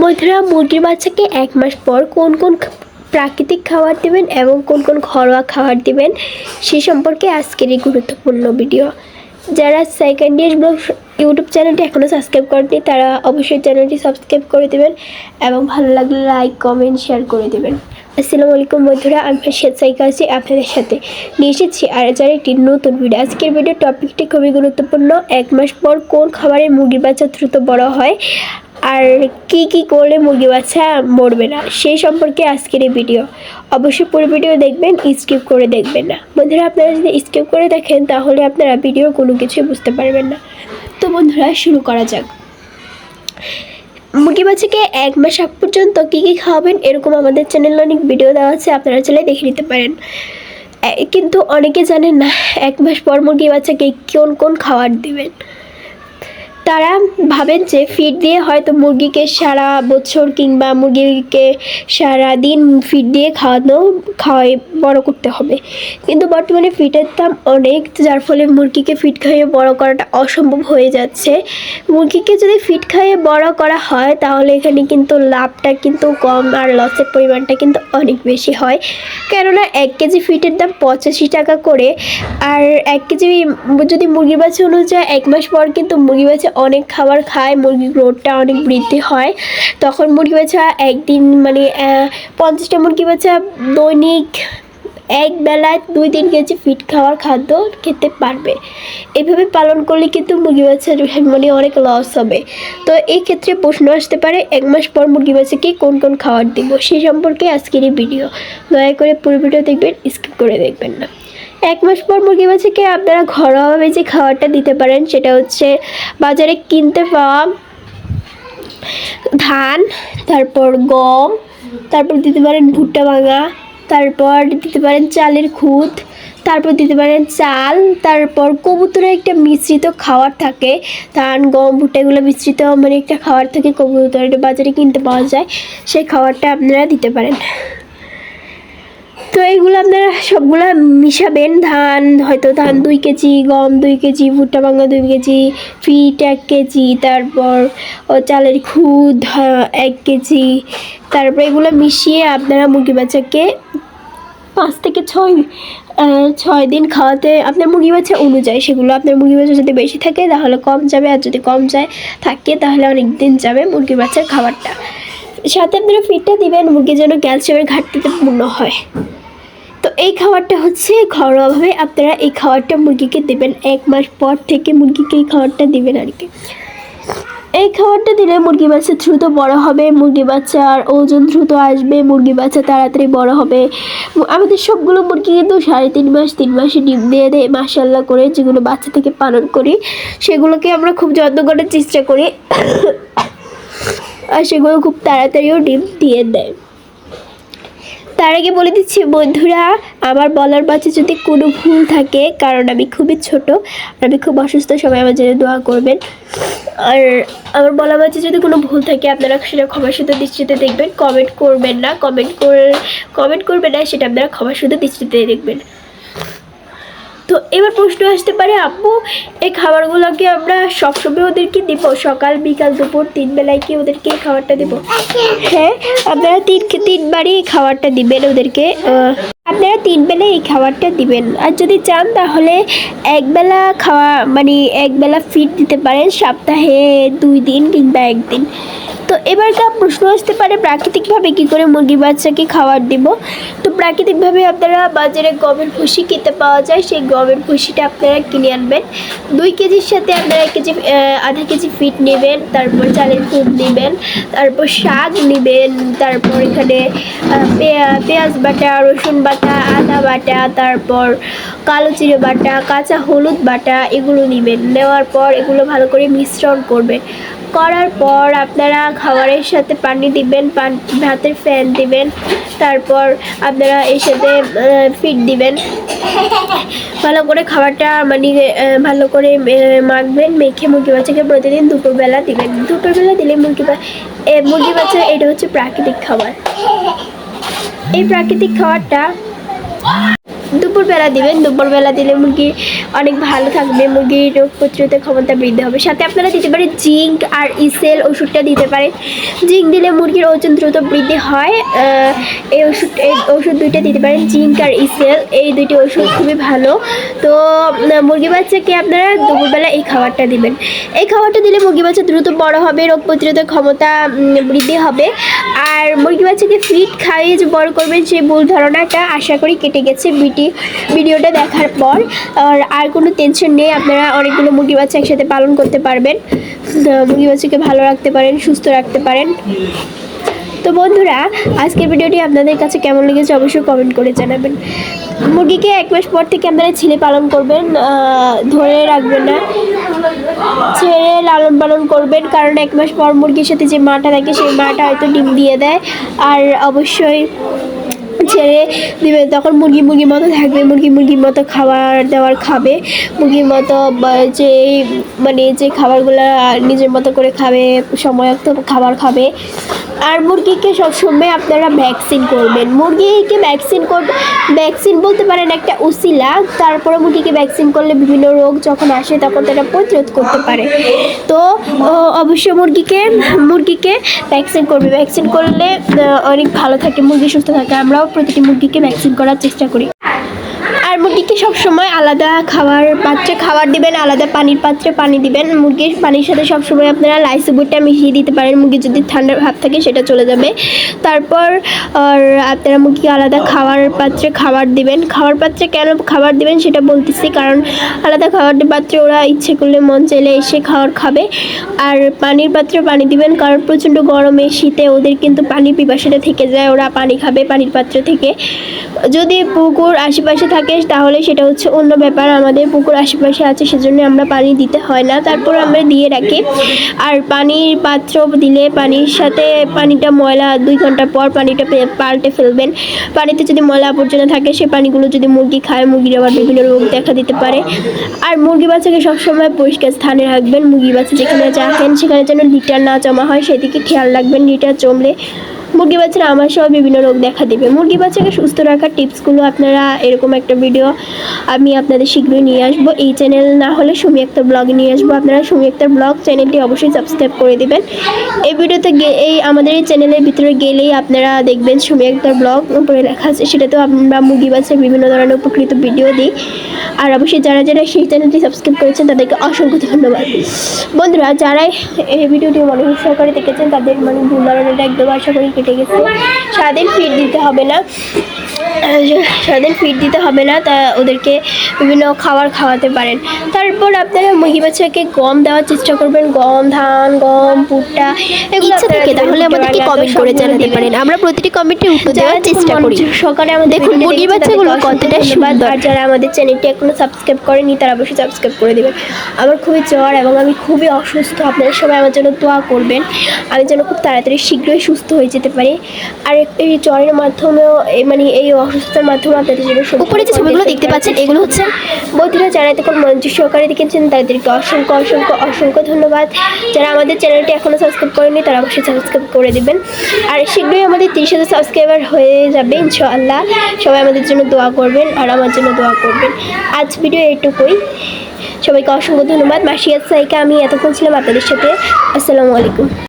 বন্ধুরা মুরগির বাচ্চাকে এক মাস পর কোন কোন প্রাকৃতিক খাবার দেবেন এবং কোন কোন ঘরোয়া খাবার দিবেন, সে সম্পর্কে আজকের এই গুরুত্বপূর্ণ ভিডিও। যারা সেকেন্ড ইয়ার ব্লগ ইউটিউব চ্যানেলটি এখনও সাবস্ক্রাইব করেনি তারা অবশ্যই চ্যানেলটি সাবস্ক্রাইব করে দেবেন এবং ভালো লাগলে লাইক কমেন্ট শেয়ার করে দেবেন। আসসালামু আলাইকুম বন্ধুরা, আমি শেখ সাইকা আছি আপনাদের সাথে। নিয়ে এসেছি আর যার একটি নতুন ভিডিও আজকের ভিডিও টপিকটি খুবই গুরুত্বপূর্ণ। এক মাস পর কোন খাবারে মুরগির বাচ্চা দ্রুত বড় হয়? আর কি কি করলে মুরগি বাচ্চা মরবে না সেই সম্পর্কে আজকের এই ভিডিও অবশ্যই পুরো ভিডিও দেখবেন স্কিপ করে দেখবেন না। বন্ধুরা, আপনারা যদি স্কিপ করে দেখেন, তাহলে আপনারা ভিডিও কোনো কিছুই বুঝতে পারবেন না। তো বন্ধুরা, শুরু করা যাক। মুরগি বাচ্চাকে এক মাস আগ পর্যন্ত কী কী খাওয়াবেন, এরকম আমাদের চ্যানেলে অনেক ভিডিও দেওয়া আছে, আপনারা চাইলে দেখে নিতে পারেন। কিন্তু অনেকে জানেন না, এক মাস পর মুরগি বাচ্চাকে কোন কোন খাবার দিবেন। তারা ভাবেন যে ফিড দিয়ে হয়তো মুরগিকে সারা বছর কিংবা মুরগিকে সারা দিন ফিড দিয়ে খাওয়ানো, খাওয়াই বড় করতে হবে। কিন্তু বর্তমানে ফিটের দাম অনেক, যার ফলে মুরগিকে ফিট খাইয়ে বড় করাটা অসম্ভব হয়ে যাচ্ছে। মুরগিকে যদি ফিট খাইয়ে বড় করা হয়, তাহলে এখানে কিন্তু লাভটা কিন্তু কম আর লসের পরিমাণটা কিন্তু অনেক বেশি হয়। কেননা এক কেজি ফিটের দাম পঁচাশি টাকা করে, আর এক কেজি যদি মুরগির বাচ্চা অনুযায়ী এক মাস পর কিন্তু মুরগি বাচ্চা অনেক খাবার খায়, মুরগির গ্রোথটা অনেক বৃদ্ধি হয়। তখন মুরগি বাচ্চা একদিন মানে পঞ্চাশটা মুরগি বাচ্চা দৈনিক এক বেলায় দুই তিন কেজি ফিট খাওয়ার খাদ্য খেতে পারবে। এভাবে পালন করলে কিন্তু মুরগি বাচ্চার মানে অনেক লস হবে। তো এই ক্ষেত্রে প্রশ্ন আসতে পারে, এক মাস পর মুরগি বাচ্চাকে কোন কোন খাবার দিব? সেই সম্পর্কে আজকের এই ভিডিও দয়া করে পুরো ভিডিও দেখবেন স্কিপ করে দেখবেন না। এক মাস পর মুরগি বাচ্চাকে আপনারা ঘরোয়াভাবে যে খাবারটা দিতে পারেন। সেটা হচ্ছে বাজারে কিনতে পাওয়া ধান, তারপর গম, তারপর দিতে পারেন ভুট্টা ভাঙা, তারপর দিতে পারেন চালের খুদ তারপর দিতে পারেন চাল, তারপর কবুতরের একটা মিশ্রিত খাবার থাকে। ধান, গম, ভুট্টা এগুলো মিশ্রিত মানে একটা খাবার থাকে কবুতর, এটা বাজারে কিনতে পাওয়া যায়। সেই খাবারটা আপনারা দিতে পারেন। তো এইগুলো আপনারা সবগুলো মিশাবেন। ধান, হয়তো ধান দুই কেজি, গম দুই কেজি, ভুট্টা ভাঙা দুই কেজি, ফিট এক কেজি, তারপর ও চালের খুদ এক কেজি। তারপর এগুলো মিশিয়ে আপনারা মুরগি বাচ্চাকে পাঁচ থেকে ছয় ছয় দিন খাওয়াতে আপনার মুরগি বাচ্চা অনুযায়ী সেগুলো আপনার মুরগি বাচ্চা যদি বেশি থাকে তাহলে কম যাবে আর যদি কম যায়, থাকে তাহলে অনেক দিন যাবে মুরগি বাচ্চার খাবারটা। সাথে আপনারা ফিটটা দিবেন, মুরগি যেন ক্যালসিয়ামের ঘাটতিতে পূর্ণ হয়। এই খাবারটা হচ্ছে ঘরোয়াভাবে আপনারা এই খাবারটা মুরগিকে দেবেন এক মাস পর থেকে মুরগিকে এই খাবারটা দিবেন আর কি। এই খাবারটা দিলে মুরগি বাচ্চা দ্রুত বড় হবে, মুরগি বাচ্চার ওজন দ্রুত আসবে, মুরগি বাচ্চা তাড়াতাড়ি বড় হবে। আমাদের সবগুলো মুরগি কিন্তু সাড়ে তিন মাস, তিন মাসে ডিম দিয়ে দেয় মাসাল্লাহ করে যেগুলো বাচ্চা থেকে পালন করি, সেগুলোকে আমরা খুব যত্ন করার চেষ্টা করি। আর সেগুলো খুব তাড়াতাড়িও ডিম দিয়ে দেয়। তার আগে বলে দিচ্ছি, বন্ধুরা, আমার বলার মাঝে যদি কোনো ভুল থাকে, কারণ আমি খুবই ছোট, আমি খুব অসুস্থ, সবাই আমার জন্য দোয়া করবেন। আর আমার বলার মাঝে যদি কোনো ভুল থাকে, আপনারা সেটা ক্ষমার শুধু দৃষ্টিতে দেখবেন কমেন্ট করবেন না কমেন্ট করে কমেন্ট করবেন না, সেটা আপনারা ক্ষমা শুধু দৃষ্টিতে দেখবেন। তো এবার প্রশ্ন আসতে পারে আব্বু এই খাবারগুলোকে আমরা সবসময় ওদেরকে দিব? সকাল, বিকাল, দুপুর, তিন বেলায় কি ওদেরকে এই খাবারটা দেবো? হ্যাঁ আপনারা তিন তিনবারই এই খাবারটা দিবেন ওদেরকে আপনারা তিন বেলা এই খাবারটা দিবেন। আর যদি চান তাহলে একবেলা খাওয়া মানে একবেলা ফিড দিতে পারেন, সপ্তাহে দুই দিন কিংবা একদিন। তো এবারকার প্রশ্ন আসতে পারে, প্রাকৃতিকভাবে কী করে মুরগি বাচ্চাকে খাবার দিব? তো প্রাকৃতিকভাবে আপনারা বাজারে গমের ভুসি কিনতে পাওয়া যায়, সেই গমের ভুসিটা আপনারা কিনে আনবেন। দুই কেজির সাথে আপনারা এক কেজি আধা কেজি ফিট নেবেন, তারপর চালের খুদ নেবেন, তারপর শাক নেবেন, তারপর এখানে পেঁয়া- পেঁয়াজ বাটা, রসুন বাটা, আদা বাটা, তারপর কালো জিরে বাটা, কাঁচা হলুদ বাটা, এগুলো নেবেন। নেওয়ার পর এগুলো ভালো করে মিশ্রণ করবেন। করার পর আপনারা খাবারের সাথে পানি দিবেন, পান, ভাতের ফ্যান দিবেন, তারপর আপনারা এর সাথে ফিট দিবেন। ভালো করে খাবারটা মানে ভালো করে মাখবেন, মেখে মুরগি বাচ্চাকে প্রতিদিন দুপুরবেলা দিবেন। দুপুরবেলা দিলে মুরগি মুরগি বাচ্চা, এটা হচ্ছে প্রাকৃতিক খাবার। এই প্রাকৃতিক খাবারটা দুপুরবেলা দিবেন দুপুরবেলা দিলে মুরগি অনেক ভালো থাকবে মুরগির রোগ প্রতিরোধের ক্ষমতা বৃদ্ধি হবে। সাথে আপনারা দিতে পারেন জিঙ্ক আর ইসেল ওষুধটা দিতে পারেন। জিঙ্ক দিলে মুরগির ওজন দ্রুত বৃদ্ধি হয় এই ওষুধ এই ওষুধ দুইটা দিতে পারেন, জিঙ্ক আর ইসেল, এই দুইটি ওষুধ খুবই ভালো। তো মুরগি বাচ্চাকে আপনারা দুপুরবেলা এই খাবারটা দিবেন। এই খাবারটা দিলে মুরগি বাচ্চা দ্রুত বড় হবে, রোগ প্রতিরোধের ক্ষমতা বৃদ্ধি হবে। আর মুরগি বাচ্চাকে ফিট খাইয়ে যে বড় করবেন সেই ভুল ধারণাটা আশা করি কেটে গেছে, বিটি ভিডিওটা দেখার পর, আর আর কোনো টেনশন নেই, আপনারা অনেকগুলো মুরগি বাচ্চা একসাথে পালন করতে পারবেন। মুরগি বাচ্চাকে ভালো রাখতে পারেন, সুস্থ রাখতে পারেন। তো বন্ধুরা, আজকের ভিডিওটি আপনাদের কাছে কেমন লেগেছে অবশ্যই কমেন্ট করে জানাবেন। মুরগিকে এক মাস পর থেকে আপনারা ছেলে পালন করবেন ধরে রাখবেন না। ছেড়ে লালন পালন করবেন, কারণ এক মাস পর মুরগির সাথে যে মাটা থাকে, সেই মাটা হয়তো ডিম দিয়ে দেয়। আর অবশ্যই ছেড়ে দিবে। তখন মুরগি মুরগির মতো থাকবে, মুরগি মুরগির মতো খাবার দাবার খাবে। মুরগির মতো যে মানে যে খাবারগুলো নিজের মতো করে খাবে সময় মতো খাবার খাবে। আর মুরগিকে সবসময় আপনারা ভ্যাকসিন করবেন। মুরগিকে ভ্যাকসিন কর ভ্যাকসিন বলতে পারেন একটা উসিলা, তারপরে মুরগিকে ভ্যাকসিন করলে বিভিন্ন রোগ যখন আসে, তখন তারা প্রতিরোধ করতে পারে। তো অবশ্যই মুরগিকে মুরগিকে ভ্যাকসিন করবে। ভ্যাকসিন করলে অনেক ভালো থাকে, মুরগি সুস্থ থাকে। আমরাও প্রতিটি মুরগিকে ভ্যাকসিন করার চেষ্টা করি। আর মুরগিকে সবসময় আলাদা খাবার পাত্রে খাবার দিবেন, আলাদা পানির পাত্রে পানি দিবেন। মুরগির পানির সাথে সবসময় আপনারা লাইসোবুটটা মিশিয়ে দিতে পারেন। মুরগি যদি ঠান্ডার ভাব থাকে সেটা চলে যাবে। তারপর আপনারা মুরগিকে আলাদা খাবার পাত্রে খাবার দিবেন। খাবার পাত্রে কেন খাবার দিবেন সেটা বলতেছি, কারণ আলাদা খাবার পাত্রে ওরা ইচ্ছে করলে মন চাইলে এসে খাবার খাবে। আর পানির পাত্রে পানি দিবেন, কারণ প্রচণ্ড গরমে শীতে ওদের কিন্তু পানির পিপাসাটা থেকে যায়। ওরা পানি খাবে পানির পাত্র থেকে। যদি পুকুর আশেপাশে থাকে তাহলে সেটা হচ্ছে অন্য ব্যাপার। আমাদের পুকুর আশেপাশে আছে, সেজন্য আমরা পানি দিতে হয় না। তারপর আমরা দিয়ে রাখি। আর পানির পাত্র দিলে পানির সাথে পানিটা ময়লা দুই ঘণ্টা পর পানিটা পাল্টে ফেলবেন। পানিতে যদি ময়লা আবর্জনা থাকে সেই পানিগুলো যদি মুরগি খায়, মুরগির আবার বিভিন্ন রোগ দেখা দিতে পারে। আর মুরগি বাচ্চাকে সবসময় পরিষ্কার স্থানে রাখবেন। মুরগি বাচ্চা যেখানে রাখেন সেখানে যেন লিটার না জমা হয়, সেদিকে খেয়াল রাখবেন। লিটার জমলে মুরগি বাচ্চারা আমার সহ বিভিন্ন রোগ দেখা দেবে। মুরগি বাচ্চাকে সুস্থ রাখার টিপসগুলো আপনারা এরকম একটা ভিডিও আমি আপনাদের শীঘ্রই নিয়ে আসব। এই চ্যানেল না হলে সুমি আক্তার ব্লগে নিয়ে আসব। আপনারা সুমি আক্তার ব্লগ চ্যানেলটি অবশ্যই সাবস্ক্রাইব করে দেবেন। এই ভিডিওতে এই আমাদের এই চ্যানেলের ভিতরে গেলেই আপনারা দেখবেন সুমি আক্তার ব্লগ উপরে লেখা আছে। সেটাতেও আমরা মুরগি বাচ্চার বিভিন্ন ধরনের উপকৃত ভিডিও দিই। আর অবশ্যই যারা যারা সেই চ্যানেলটি সাবস্ক্রাইব করেছেন, তাদেরকে অসংখ্য ধন্যবাদ। বন্ধুরা, যারাই এই ভিডিওটি মনোযোগ সহকারে দেখেছেন, তাদের মানে ভুল ধারণাটা একদম আশা করি কেটে গেছে। সারাদিন ফিট দিতে হবে না। সারাদিন ফিড দিতে হবে না তা ওদেরকে বিভিন্ন খাবার খাওয়াতে পারেন। তারপর আপনারা মুরগি বাচ্চাকে গম দেওয়ার চেষ্টা করবেন গম ধান গম ভুট্টা এগুলো থাকে তাহলে আমাদেরকে কমেন্ট করে জানাতে পারেন। আমরা প্রতিটি কমেন্টের উত্তর দেওয়ার চেষ্টা করি। সকালে আমাদের দেখুন, মুরগির বাচ্চাগুলো কতটা সুন্দর। আর যারা আমাদের চ্যানেলটি এখনও সাবস্ক্রাইব করেনি তারা অবশ্যই সাবস্ক্রাইব করে দেবেন। আমার খুবই জ্বর এবং আমি খুবই অসুস্থ। আপনারা সবাই আমার জন্য দোয়া করবেন। আমি যেন খুব তাড়াতাড়ি শীঘ্রই সুস্থ হয়ে যেতে পারি। আর এই জ্বরের মাধ্যমেও মানে এই অসুস্থতার মাধ্যমে আপনাদের জন্য উপরে যে ছবিগুলো দেখতে পাচ্ছেন এগুলো হচ্ছে বন্ধুরা যারা এতক্ষণ মনোযোগ সহকারে দেখেছেন? তাদেরকে অসংখ্য অসংখ্য অসংখ্য ধন্যবাদ। যারা আমাদের চ্যানেলটি এখনও সাবস্ক্রাইব করেনি তারা অবশ্যই সাবস্ক্রাইব করে দেবেন। আর শীঘ্রই আমাদের তিরিশ হাজার সাবস্ক্রাইবার হয়ে যাবে ইনশাআল্লাহ। সবাই আমাদের জন্য দোয়া করবেন আর আমার জন্য দোয়া করবেন। আজ ভিডিও এটুকুই সবাইকে অসংখ্য ধন্যবাদ। মাসিয়াত সাইকা আমি এতক্ষণ ছিলাম আপনাদের সাথে। আসসালামু আলাইকুম।